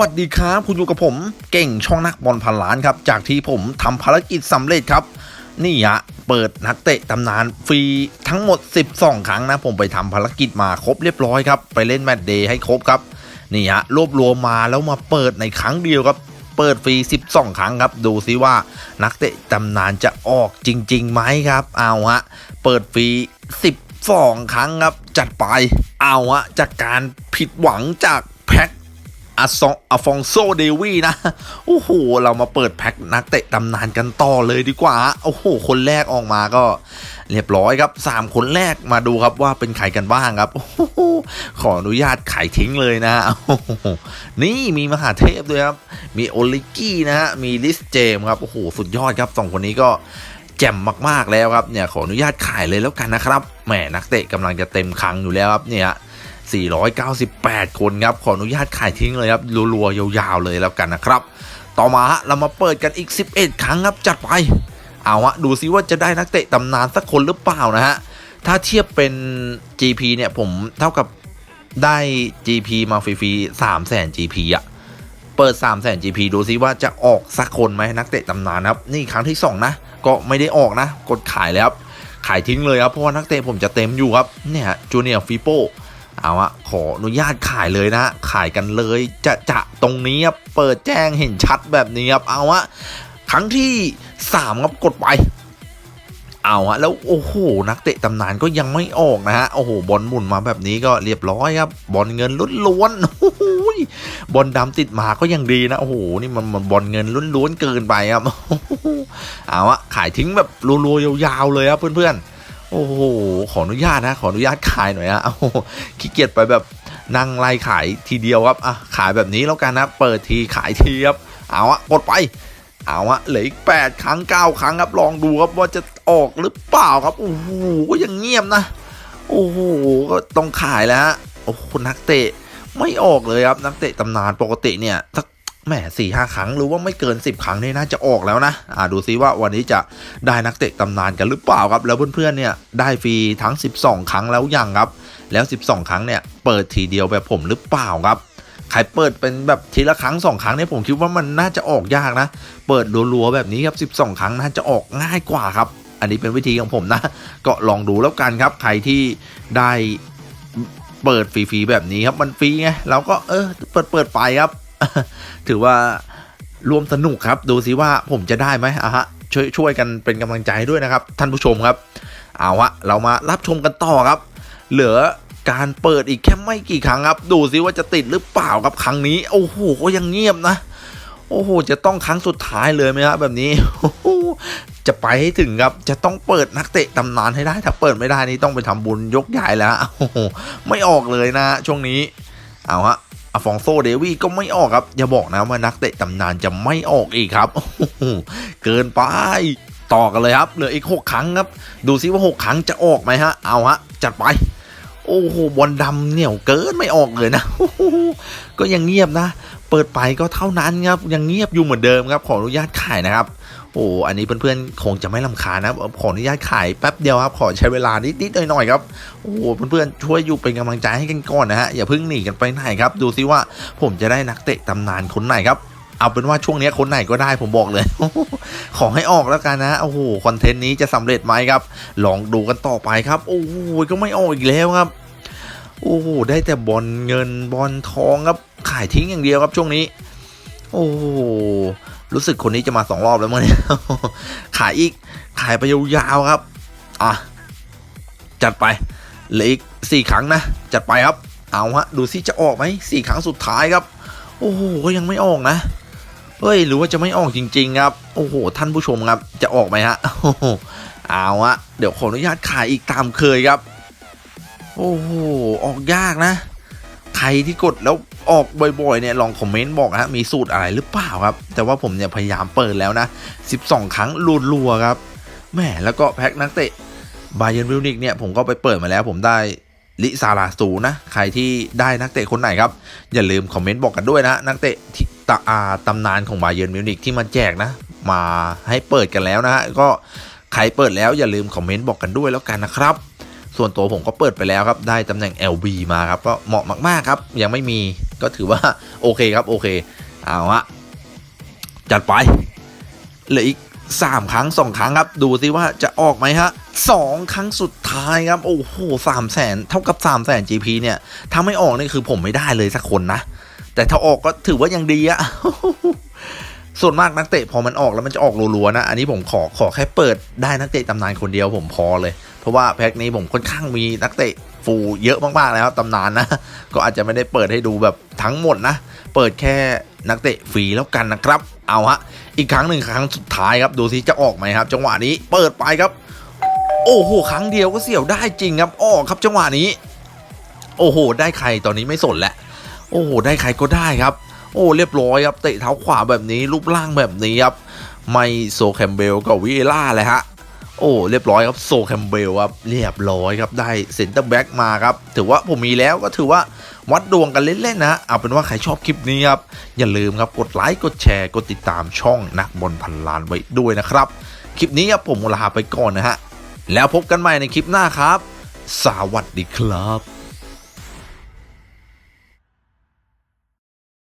วัสดีครับ คุณอยู่กับผมเก่งช่องนักบอลพันล้านครับ จากที่ผมทำภารกิจสำเร็จครับ นี่ฮะเปิดนักเตะตำนานฟรีทั้งหมด 12 ครั้งนะ ผมไปทำภารกิจมาครบเรียบร้อยครับ ไปเล่นแมตช์เดย์ให้ครบครับ นี่ฮะรวบรวมมาแล้วมาเปิดในครั้งเดียวครับ เปิดฟรี 12 ครั้งครับ ดูซิว่านักเตะตำนานจะออกจริงๆไหมครับ เอาฮะเปิดฟรี12ครั้งครับ จัดไปเอาฮะจากการผิดหวังจาก อาซองอาฟองโซเดวีนะ โอ้โห เรามาเปิดแพ็คนักเตะตำนานกันต่อเลยดีกว่า โอ้โห คนแรกออกมาก็เรียบร้อยครับ 3 คนแรกมาดูครับว่าเป็นใครกันบ้างครับโอ้โหขออนุญาตขายทิ้งเลยนะนี่มีมหาเทพด้วยครับ มีโอลิกี้นะฮะ มีลิสเจมครับ โอ้โห สุดยอดครับสองคนนี้ก็แจ่มมากๆแล้วครับ เนี่ยขออนุญาตขายเลยแล้วกันนะครับ แหมนักเตะกำลังจะเต็มคลังอยู่แล้วครับเนี่ย 498 คนครับ ขออนุญาตขายทิ้งเลยครับรัวๆยาวๆเลยแล้วกันนะครับ ต่อมาฮะเรามาเปิดกันอีก 11 ครั้งครับจัดไป เอาฮะดูซิว่าจะได้นักเตะตำนานสักคนหรือเปล่านะฮะ ถ้าเทียบเป็น GP เนี่ยผมเท่ากับได้ GP มาฟรีๆ3แสน GP อะเปิด 3 0 0 0 0 GP ดูซิว่าจะออกสักคนไหมนักเตะตำนานครับ นี่ครั้งที่ 2 นะ ก็ไม่ได้ออกนะ กดขายแล้วครับ ขายทิ้งเลยครับ เพราะว่านักเตะผมจะเต็มอยู่ครับ เนี่ยจูเนียร์ฟิโป เอาอะขออนุญาตขายเลยนะ ขายกันเลยจะจะตรงนี้ครับเปิดแจ้งเห็นชัดแบบนี้ครับเอาอะครั้งที่สามครับกดไปเอาฮะแล้วโอ้โหนักเตะตำนานก็ยังไม่ออกนะฮะโอ้โหบอลหมุนมาแบบนี้ก็เรียบร้อยครับบอลเงินล้นล้วนโอ้โหบอลดำติดมาก็ยังดีนะโอ้โหนี่มันมันบอลเงินล้นล้วนเกินไปครับเอาอะขายทิ้งแบบรัวๆยาวๆเลยครับเพื่อนๆ โอ้โห ขออนุญาตนะ ขออนุญาตขายหน่อยนะโอ้โหขี้เกียจไปแบบนั่งไล่ขายทีเดียวครับ อะ ขายแบบนี้แล้วกันนะ เปิดทีขายทีครับ เอาอะกดไป เอาอะเหลืออีกแปดครั้งเก้าครั้งครับ ลองดูครับว่าจะออกหรือเปล่าครับ โอ้โห ก็ยังเงียบนะ โอ้โห ก็ต้องขายแล้วฮะโอ้โห นักเตะไม่ออกเลยครับ นักเตะตำนานปกติเนี่ยสัก แหมสี่ห้าครั้งหรือว่าไม่เกิน 10 ครั้งนี่น่าจะออกแล้วนะอ่าดูซิว่าวันนี้จะได้นักเตะตำนานกันหรือเปล่าครับ แล้วเพื่อนๆเนี่ยได้ฟรีทั้ง 12 ครั้งแล้วยังครับ แล้ว 12 ครั้งเนี่ยเปิดทีเดียวแบบผมหรือเปล่าครับใครเปิดเป็นแบบทีละครั้งสองครั้งเนี่ยผมคิดว่ามันน่าจะออกยากนะ เปิดรัวๆแบบนี้ครับ 12 ครั้งน่าจะออกง่ายกว่าครับ อันนี้เป็นวิธีของผมนะ ก็ลองดูแล้วกันครับ ใครที่ได้เปิดฟรีๆแบบนี้ครับ มันฟรีไงเราก็เออเปิดเปิดไปครับ ถือว่าร่วมสนุกครับ ดูสิว่าผมจะได้ไหมอะฮะช่วยช่วยกันเป็นกำลังใจด้วยนะครับ ท่านผู้ชมครับ เอาวะเรามารับชมกันต่อครับ เหลือการเปิดอีกแค่ไม่กี่ครั้งครับ ดูซิว่าจะติดหรือเปล่าครับครั้งนี้ โอ้โหก็ยังเงียบนะ โอ้โห จะต้องครั้งสุดท้ายเลยไหมครับแบบนี้โอ้โหจะไปให้ถึงครับ จะต้องเปิดนักเตะตำนานให้ได้ ถ้าเปิดไม่ได้นี่ต้องไปทำบุญยกใหญ่แล้วโอ้โหไม่ออกเลยนะ ช่วงนี้ เอาฮะ อาฟองโซเดวี่ก็ไม่ออกครับ อย่าบอกนะว่านักเตะตำนานจะไม่ออกอีกครับ เกินไป ต่อกันเลยครับ เหลืออีก 6 ครั้งครับ ดูซิว่า 6 ครั้งจะออกไหมฮะ เอาฮะ จัดไป โอ้โห บอลดำเหนียวเกินไม่ออกเลยนะ ก็ยังเงียบนะ เปิดไปก็เท่านั้นครับ ยังเงียบอยู่เหมือนเดิมครับ ขออนุญาตขายนะครับ โอ้อันนี้เพื่อนๆคงจะไม่ลำคานะขออนุญาตขายแป๊บเดียวครับ ขอใช้เวลานิดๆหน่อยๆครับโอ้เพื่อนๆช่วยอยู่เป็นกำลังใจให้กันก่อนนะฮะอย่าเพิ่งหนีกันไปไหนครับ ดูซิว่าผมจะได้นักเตะตำนานคนไหนครับเอาเป็นว่าช่วงนี้คนไหนก็ได้ผมบอกเลย ขอให้ออกแล้วกันนะโอ้โหคอนเทนต์นี้จะสำเร็จไหมครับ ลองดูกันต่อไปครับ โอ้โหก็ไม่ออกอีกแล้วครับ โอ้โหได้แต่บอลเงินบอลทองครับ ขายทิ้งอย่างเดียวครับช่วงนี้ โอ้โห รู้สึกคนนี้จะมาสองรอบแล้วมั้งเนี่ย ขายอีก ขายไปยาวๆครับ อะ จัดไปเหลืออีกสี่ครั้งนะ จัดไปครับ เอาฮะ ดูซิจะออกไหมสี่ครั้งสุดท้ายครับ โอ้โห ก็ยังไม่ออกนะ เฮ้ย หรือว่าจะไม่ออกจริง ๆ ครับ โอ้โห ท่านผู้ชมครับ จะออกไหมฮะ โอ้โห เอาฮะ เดี๋ยวขออนุญาตขายอีกตามเคยครับ โอ้โห ออกยากนะ ใครที่กดแล้วออกบ่อยๆเนี่ยลองคอมเมนต์บอกฮะมีสูตรอะไรหรือเปล่าครับ แต่ว่าผมเนี่ยพยายามเปิดแล้วนะ 12 ครั้งรัวๆครับแหมแล้วก็แพ็คนักเตะบาเยนวิลนิกเนี่ยผมก็ไปเปิดมาแล้วผมได้ลิซาลาสูนะ ใครที่ได้นักเตะคนไหนครับ อย่าลืมคอมเมนต์บอกกันด้วยนะ นักเตะที่ตาอาตำนานของบาเยนวิลนิกที่มาแจกนะ มาให้เปิดกันแล้วนะฮะก็ใครเปิดแล้วอย่าลืมคอมเมนต์บอกกันด้วยแล้วกันนะครับ ส่วนตัวผมก็เปิดไปแล้วครับ ได้ตำแหน่ง LB มาครับ ก็เหมาะมาก ๆ ครับ ยังไม่มีก็ถือว่า โอเคครับ โอเค เอาฮะ จัดไป เหลืออีกสามครั้งสองครั้งครับ ดูสิว่าจะออกไหมฮะสองครั้งสุดท้ายครับ โอ้โหสามแสนเท่ากับสามแสน GP เนี่ย ถ้าไม่ออกนี่คือผมไม่ได้เลยสักคนนะ แต่ถ้าออกก็ถือว่ายังดีอะ ส่วนมากนักเตะพอมันออกแล้วมันจะออกรัวๆนะ อันนี้ผมขอขอแค่เปิดได้นักเตะตำนานคนเดียวผมพอเลย เพราะว่าแพ็คนี้ผมค่อนข้างมีนักเตะฟูลเยอะมากๆแล้วตำนานนะ ก็อาจจะไม่ได้เปิดให้ดูแบบทั้งหมดนะ เปิดแค่นักเตะฟรีแล้วกันนะครับ เอาฮะ อีกครั้งหนึ่งครั้งสุดท้ายครับ ดูซิจะออกไหมครับ จังหวะนี้เปิดไปครับ โอ้โห ครั้งเดียวก็เสี่ยวได้จริงครับออกครับจังหวะนี้ โอ้โห ได้ใครตอนนี้ไม่สนแล้ว โอ้โห ได้ใครก็ได้ครับ โอ้เรียบร้อยครับเตะเท้าขวาแบบนี้รูปร่างแบบนี้ครับไม่โซแคมเบลกับวิเอล่าเลยฮะโอ้เรียบร้อยครับโซแคมเบลครับเรียบร้อยครับได้เซนเตอร์แบ็กมาครับถือว่าผมมีแล้วก็ถือว่าวัดดวงกันเล่นๆนะเอาเป็นว่าใครชอบคลิปนี้ครับอย่าลืมครับกดไลค์กดแชร์กดติดตามช่องนักบอลพันล้านไว้ด้วยนะครับ คลิปนี้ครับผมลาไปก่อนนะฮะแล้วพบกันใหม่ในคลิปหน้าครับ สวัสดีครับ